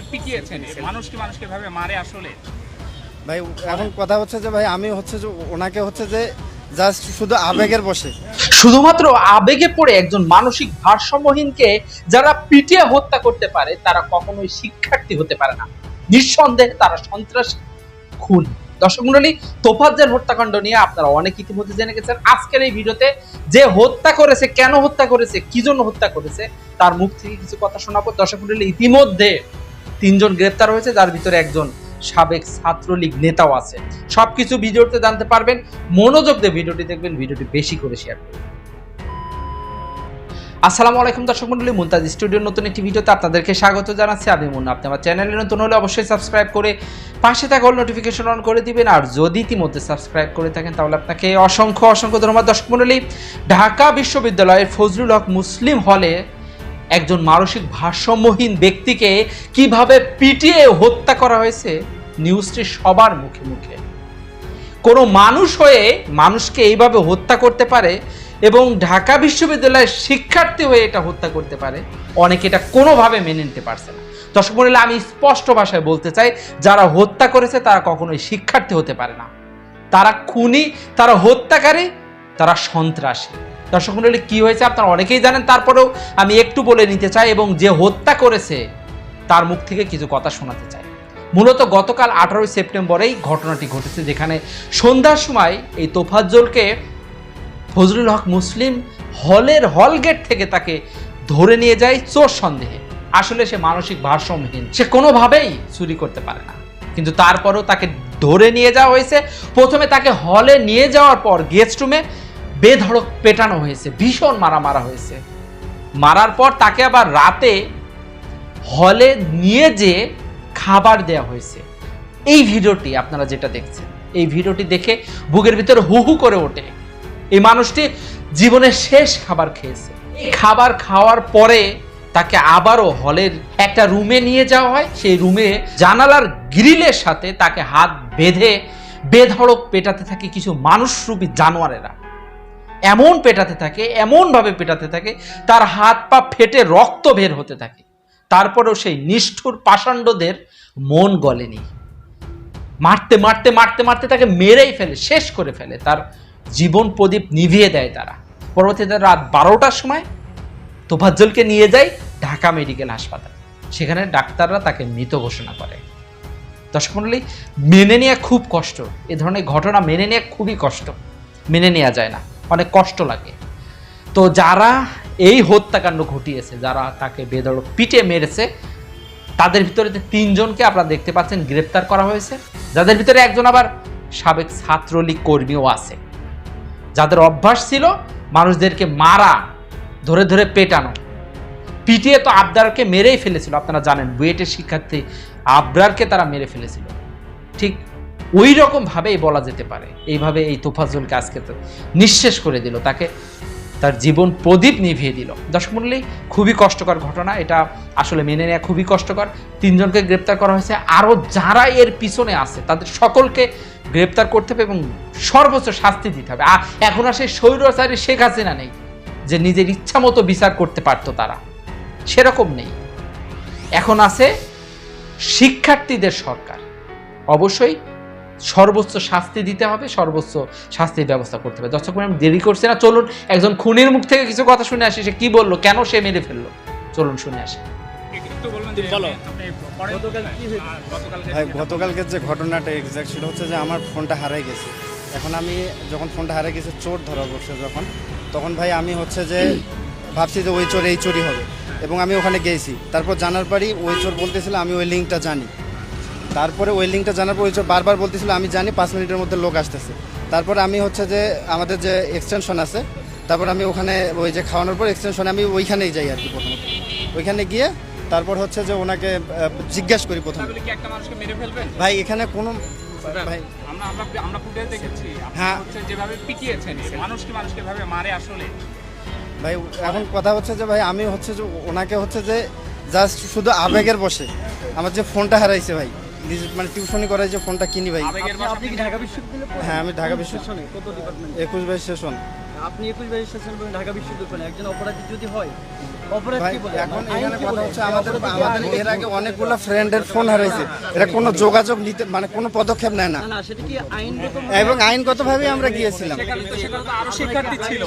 যেভাবে পিটিয়েছেন? মানুষ কি মানুষকে ভাবে মারে আসলে? ভাই এখন কথা হচ্ছে যে ভাই আমি হচ্ছে যে ওনাকে হচ্ছে যে জাস্ট শুধু আবেগের বসে। শুধুমাত্র আবেগে পড়ে একজন মানসিক ভারসাম্যহীনকে যারা পিটিয়ে হত্যা করতে পারে তারা কখনোই শিক্ষার্থী হতে পারে না। নিঃসন্দেহে তারা সন্ত্রাস খুন। দর্শক মন্ডলী তোফাজ্জের হত্যাকাণ্ড নিয়ে আপনারা অনেক ইতিমধ্যে জেনে গেছেন। আজকের এই ভিডিওতে যে হত্যা করেছে কেন হত্যা করেছে কি জন্য হত্যা করেছে তার মুখ থেকে কিছু কথা শোনাবো। দর্শক মন্ডলী ইতিমধ্যে তিনজন গ্রেপ্তার হয়েছে, যার ভিতরে একজন সাবেক ছাত্রলীগ নেতাও আছে। সবকিছু ভিডিওতে জানতে পারবেন। মনোযোগ দিয়ে ভিডিওটি দেখবেন, ভিডিওটি বেশি করে শেয়ার করবেন। আসসালামু আলাইকুম দর্শক মন্ডলী, মুনতাজ স্টুডিওর নতুন একটি ভিডিওতে আপনাদেরকে স্বাগত জানাচ্ছি। আমি মুন্না আপনি আমার চ্যানেলে নতুন হলে অবশ্যই সাবস্ক্রাইব করে পাশে থাকা নোটিফিকেশন অন করে দিবেন। আর যদি ইতিমধ্যে সাবস্ক্রাইব করে থাকেন, তাহলে আপনাকে অসংখ্য অসংখ্য ধন্যবাদ দর্শক মন্ডলী। ঢাকা বিশ্ববিদ্যালয়ের ফজলুল হক মুসলিম হলে একজন মানসিক ভারসাম্যহীন ব্যক্তিকে কীভাবে পিটিয়ে হত্যা করা হয়েছে নিউজটি সবার মুখে মুখে। কোনো মানুষ হয়ে মানুষকে এইভাবে হত্যা করতে পারে এবং ঢাকা বিশ্ববিদ্যালয়ের শিক্ষার্থী হয়ে এটা হত্যা করতে পারে অনেকে এটা কোনোভাবে মেনে নিতে পারছে না। দর্শক মন্ডলী, আমি স্পষ্ট ভাষায় বলতে চাই যারা হত্যা করেছে তারা কখনোই শিক্ষার্থী হতে পারে না। তারা খুনি তারা হত্যাকারী তারা সন্ত্রাসী। দর্শক মন্ডলী, কি হয়েছে আপনারা অনেকেই জানেন, তারপরেও আমি একটু বলে নিতে চাই এবং যে হত্যা করেছে, তার মুখ থেকে কিছু কথা শোনাতে চাই। মূলত গতকাল আঠারোই সেপ্টেম্বরেই ঘটনাটি ঘটেছে, যেখানে সন্ধ্যার সময় এই তোফাজ্জলকে ফজলুল হক মুসলিম হলের হল গেট থেকে তাকে ধরে নিয়ে যায় চোর সন্দেহে। আসলে সে মানসিক ভারসাম্যহীন। সে কোনোভাবেই চুরি করতে পারে না। কিন্তু তারপরেও তাকে ধরে নিয়ে যাওয়া হয়েছে। প্রথমে তাকে হলে নিয়ে যাওয়ার পর গেস্ট রুমে বেধড়ক পেটানো হয়েছে, ভীষণ মারা মারা হয়েছে। মারার পর তাকে আবার রাতে হলে নিয়ে যে খাবার দেওয়া হয়েছে। এই ভিডিওটি আপনারা যেটা দেখছেন, এই ভিডিওটি দেখে বুকের ভিতরে হু হু করে ওঠে। এই মানুষটি জীবনের শেষ খাবার খেয়েছে। এই খাবার খাওয়ার পরে তাকে আবারও হলের একটা রুমে নিয়ে যাওয়া হয়। সেই রুমে জানালার গ্রিলের সাথে তাকে হাত বেঁধে বেধড়ক পেটাতে থাকে কিছু মানুষরূপী জানোয়ারেরা। এমন পেটাতে থাকে, এমনভাবে পেটাতে থাকে, তার হাত পা ফেটে রক্ত বের হতে থাকে। তারপরেও সেই নিষ্ঠুর পাষাণ্ডদের মন গলেনি। মারতে মারতে মারতে মারতে তাকে মেরেই ফেলে, শেষ করে ফেলে। তার জীবন প্রদীপ নিভিয়ে দেয় তারা। পরবর্তীতে রাত বারোটার সময় তোফাজ্জলকে নিয়ে যায় ঢাকা মেডিকেল হাসপাতাল। সেখানে ডাক্তাররা তাকে মৃত ঘোষণা করে। দর্শক মণ্ডলী, মেনে নেওয়া খুব কষ্ট। এ ধরনের ঘটনা মেনে নেওয়া খুবই কষ্ট। মেনে নেওয়া যায় না। অনেক কষ্ট লাগে। তো যারা এই হত্যাকাণ্ড ঘটিয়েছে, যারা তাকে বেদড় পিটে মেরেছে, তাদের ভিতরে তিনজনকে আপনারা দেখতে পাচ্ছেন গ্রেপ্তার করা হয়েছে। যাদের ভিতরে একজন আবার সাবেক ছাত্রলীগ কর্মীও আছে। যাদের অভ্যাস ছিল মানুষদেরকে মারা, ধরে ধরে পেটানো। পিটিয়ে তো আবদারকে মেরেই ফেলেছিল, আপনারা জানেন, বুয়েটের শিক্ষার্থী আবরারকে তারা মেরে ফেলেছিল। ঠিক ওই রকম ভাবেই বলা যেতে পারে। এইভাবে এই তোফাজুলকে আজকে তো নিঃশেষ করে দিল, তাকে তার জীবন প্রদীপ নিভিয়ে দিল। দর্শক মণ্ডলী খুবই কষ্টকর ঘটনা, এটা আসলে মেনে নেওয়া খুবই কষ্টকর। তিনজনকে গ্রেপ্তার করা হয়েছে, আরও যারা এর পিছনে আছে, তাদের সকলকে গ্রেপ্তার করতে হবে এবং সর্বোচ্চ শাস্তি দিতে হবে। আর এখন আর সেই স্বৈরাচারী শেখ হাসিনা নেই, যে নিজের ইচ্ছা মতো বিচার করতে পারতো তারা। সেরকম নেই। এখন আছে শিক্ষার্থীদের সরকার। অবশ্যই সর্বোচ্চ শাস্তি দিতে হবে সর্বোচ্চ শাস্তির ব্যবস্থা করতে হবে। দর্শক আমি দেরি করছি না চলুন একজন খুনির মুখ থেকে কিছু কথা শুনে আসি সে কি বলল কেন সে মেরে ফেলল? চলুন শুনে আসি। ভাই গতকালকের যে ঘটনাটা এক্সাক্ট সেটা হচ্ছে যে আমার ফোনটা হারাই গেছে। এখন আমি যখন ফোনটা হারাই গেছে চোর ধরা পড়ছে যখন তখন ভাই আমি হচ্ছে যে ভাবছি যে ওই চোর এই চোরই হবে। এবং আমি ওখানে গেছি। তারপর জানার পরই ওই চোর বলতেছিল আমি ওই লিঙ্কটা জানি। তারপরে ওই লিঙ্কটা জানার পর বারবার বলতেছিল আমি জানি পাঁচ মিনিটের মধ্যে লোক আসতেছে। তারপর আমি হচ্ছে যে আমাদের যে এক্সটেনশন আছে তারপর আমি ওখানে ওই যে খাওয়ানোর পর এক্সটেনশনে আমি ওইখানেই যাই আর কি প্রথমত ওইখানে গিয়ে তারপর হচ্ছে যে ওনাকে জিজ্ঞাসা করি প্রথমে। ভাই এখানে কোনো ভাই আমরা আমরা আমরা ফুটেজ দেখেছি। হ্যাঁ। হচ্ছে যেভাবে পিটিয়েছেন এ মানুষকে ভাবে মারে আসলে? ভাই এখন কথা হচ্ছে যে ভাই আমি হচ্ছে যে ওনাকে হচ্ছে যে জাস্ট শুধু আবেগের বসে। আমার যে ফোনটা হারাইছে ভাই নিজে- মানে টিউশনি করাই যে ফোনটা কিনি ভাই। আপনি কি ঢাকা বিশ্ববিদ্যালয়ে হ্যাঁ আমি ঢাকা বিশ্ব সেশনে কত ডিপার্টমেন্ট একুশ বাইশ সেশন। আপনি একুশ বাইশ সেশন করেন ঢাকা বিশ্ববিদ্যালয় একজন অপরাধী যদি হয় অপরাধ কি বলে? এখন এখানে কথা হচ্ছে আমাদের আমাদের এর আগে অনেকগুলো ফ্রেন্ডের ফোন হারাইছে। এরা কোনো যোগাযোগ নিতে মানে কোনো পদক্ষেপ নেয় না। না না সেটা কি আইনগত এবং আইনগতভাবে আমরা গিয়েছিলাম। সেখানে তো সেখানে তো আরও শিক্ষার্থী ছিল।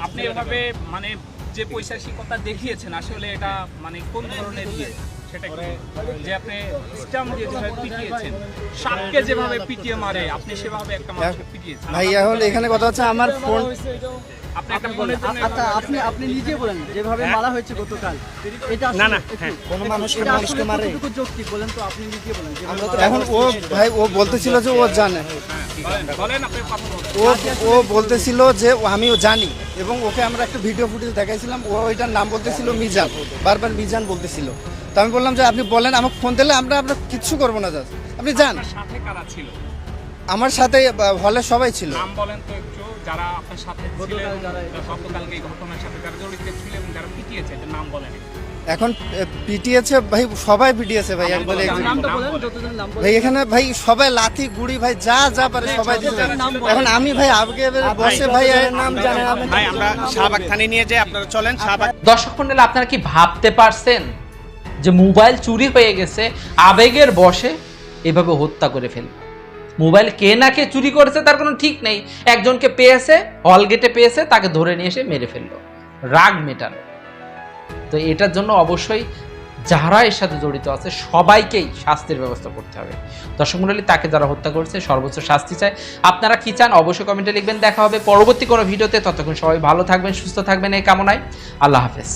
আপনি এভাবে মানে যে পৈশাচিকতা দেখিয়েছেন আসলে এটা মানে কোন ধরনের ইয়ে? যে আপনি স্টাম দিয়ে যেভাবে পিটিয়েছেন সাপকে যেভাবে পিটিয়ে মারে আপনি সেভাবে একটা মানুষকে পিটিয়েছেন। ভাই এখন এখানে কথা হচ্ছে আমার ফোন আপনি একটা আচ্ছা আপনি আপনি নিজে বলেন যেভাবে মারা হয়েছে গতকাল। এটা না, না, আসলে- হ্যাঁ। মানুষকে মানুষকে মারে। যৌক্তিক? বলেন তো আপনি নিজে বলেন যেভাবে তো মারা এখন ও ভাই ও বলতেছিল যে ও জানে। ও ও বলতেছিল যে ও- আমিও জানি। এবং ওকে আমরা একটা ভিডিও ফুটেজ দেখাইছিলাম ও ওইটার নাম বলতেছিল মিজান। বারবার মিজান বলতেছিল। তো আমি বললাম যে আপনি বলেন আমাকে ফোন দিলে আমরা আপনার কিচ্ছু করব না জাস্ট আপনি যান। সাথে কারা ছিল? আমার সাথে হলে সবাই ছিল। নাম বলেন তো একটু যারা আপনার সাথে ছিলেন গতকালকে এই ঘটনার সাথে যারা জড়িত ছিল এবং যারা পিটিয়েছে এদের নাম বলেন এখন পিটিয়েছে ভাই সবাই পিটিয়েছে ভাই নাম বলেন ভাই এখানে ভাই সবাই লাথি গুড়ি ভাই যা যা পারে সবাই দিচ্ছে এখন আমি ভাই আগে বসে ভাই নাম জানেন ভাই আমরা শাহবাগ থানায় নিয়ে যাই আপনারা চলেন শাহবাগ দর্শক মন্ডলী আপনারা কি ভাবতে পারছেন যে মোবাইল চুরি হয়ে গেছে, আবেগের বসে এভাবে হত্যা করে ফেলবে। মোবাইল কে না কে চুরি করেছে তার কোনো ঠিক নেই। একজনকে পেয়েছে, হল গেটে পেয়েছে, তাকে ধরে নিয়ে এসে মেরে ফেলল। রাগ মেটানো তো এটার জন্য অবশ্যই যারা এর সাথে জড়িত আছে, সবাইকেই শাস্তির ব্যবস্থা করতে হবে। দর্শক মন্ডলী, তাকে যারা হত্যা করেছে, সর্বোচ্চ শাস্তি চায়। আপনারা কি চান, অবশ্যই কমেন্টে লিখবেন। দেখা হবে পরবর্তী কোনো ভিডিওতে। ততক্ষণ সবাই ভালো থাকবেন, সুস্থ থাকবেন। এই কামনায় আল্লাহ হাফেজ।